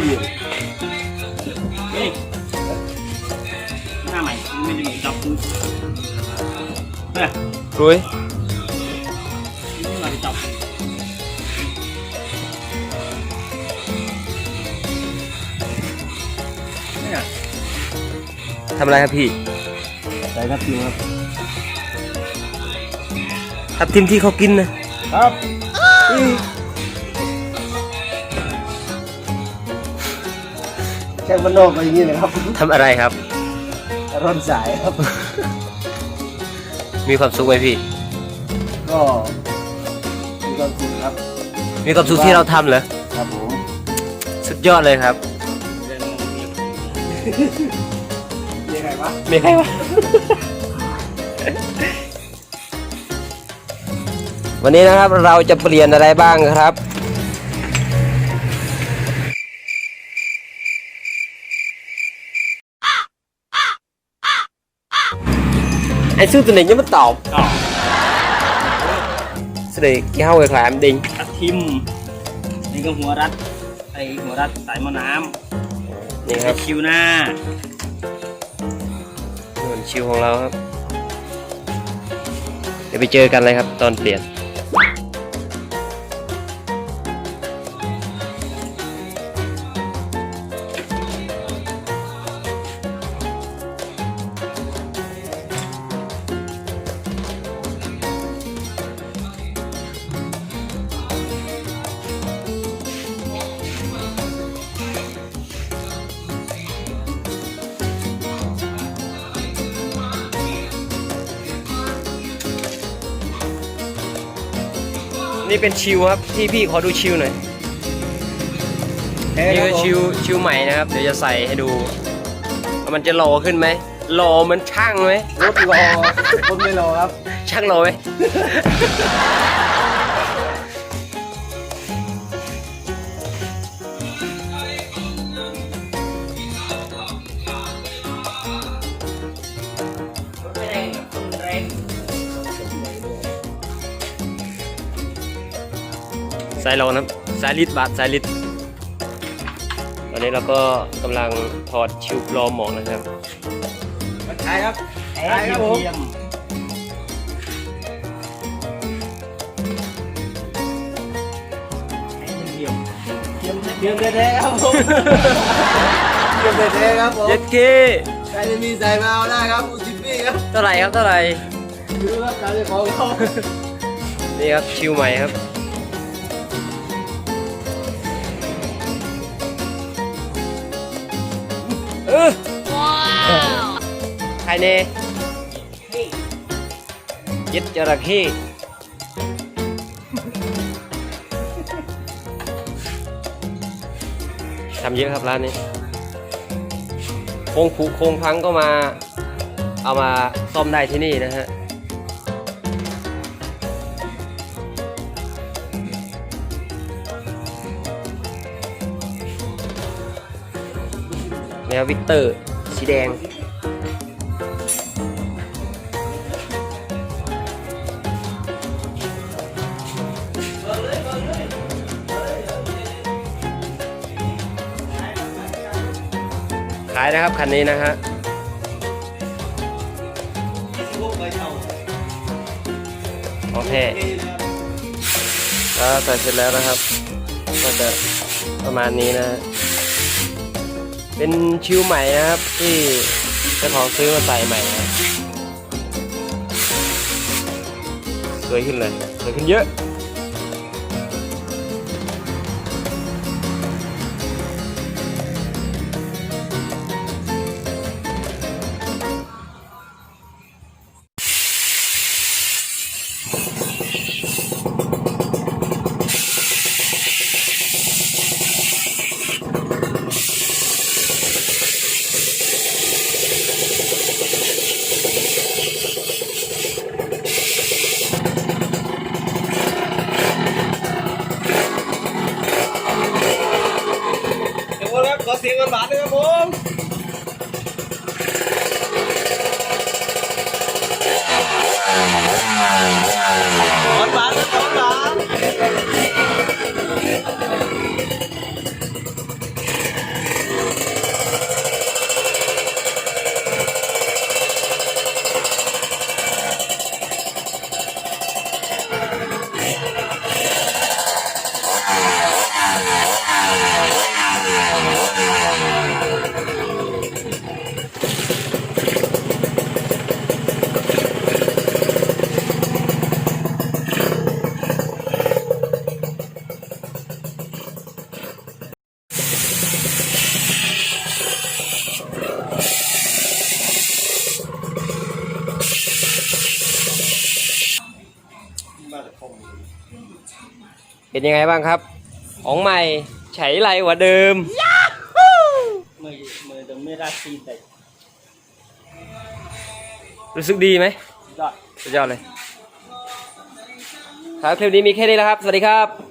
คุณอยู่เฮ้ยหน้าใหม่ไม่ได้มีจับมือเนี่ยรุยนี่เราจับเนี่ยทำอะไรครับพี่ใส่ทับทิมครับทับทิมที่เขากินนะครับ แค่บ้านนอกก็อย่างนี้เลยครับทำอะไรครับ ร่อนสายครับ มีความสุขไหมพี่ ก็มีความสุขครับ มีความสุขที่เราทำเหรอครับผมสุดยอดเลยครับเดินมองเมียยังไงวะมีใครวะ วันนี้นะครับเราจะเปลี่ยนอะไรบ้างครับ ไอ้สู้ตัวนี้ยังไม่ตอบอ๋อสเด็กเฮ้าไอ้ขลามดิงทับทิมนี่ก็หัวรัดไอหัวรัดสายมะน้นี่ำครับคิวหน้า ส่วนชิวของเราครับ เดี๋ยวไปเจอกันเลยครับ ตอนเปลี่ยน นี่เป็นชิวครับพี่พี่ขอดูชิวหน่อยนี่คือชิวชิวใหม่นะครับ เดี๋ยวจะใส่ให้ดูว่ามันจะหล่อขึ้นไหมหล่อเหมือนช่างไหมรถรอคนไม่รอครับ ช่างหล่อไหมแรงต้นแรง สายรองนะครับสายลิดบาทสายลิดตอนนี้เราก็กำลังถอดชิวปลอมหมอกนะครับใช่ครับแอใช่ครับผมเทียมเทียมเทียมเตรียมแท้ๆครับผมเตรียมแท้ๆครับผมเจ็ดเคใครจะมีใส่มาเอาได้ครับอุจิปี้ครับ เท่าไหร่ครับเท่าไหร่ดูครับตามที่เขาเขานี่ครับชิวใหม่ครับ รเน่ยึดจระเข้ทำเยอะครับร้านนี้โคงผุโคงพังก็มา เอามาซ่อมได้ที่นี่นะฮะแมววิกเตอร์สีแดงายนะครับคันนี้นะฮะโอเคก็ใส่เสร็จแล้วนะครับ ก็จะประมาณนี้นะฮะเป็นชิวใหม่นะครับ ที่เจ้าของซื้อมาใส่ใหม่นะสวยขึ้นเลยสวยขึ้นเยอะ One battle เป็นยังไงบ้างครับ ของใหม่ใช้ไรกว่าเดิม มือมือเดิมไม่ราซีแต่รู้สึกดีไหมยอดสุดยอดเลย ครับคลิปนี้มีแค่นี้แล้วครับ สวัสดีครับ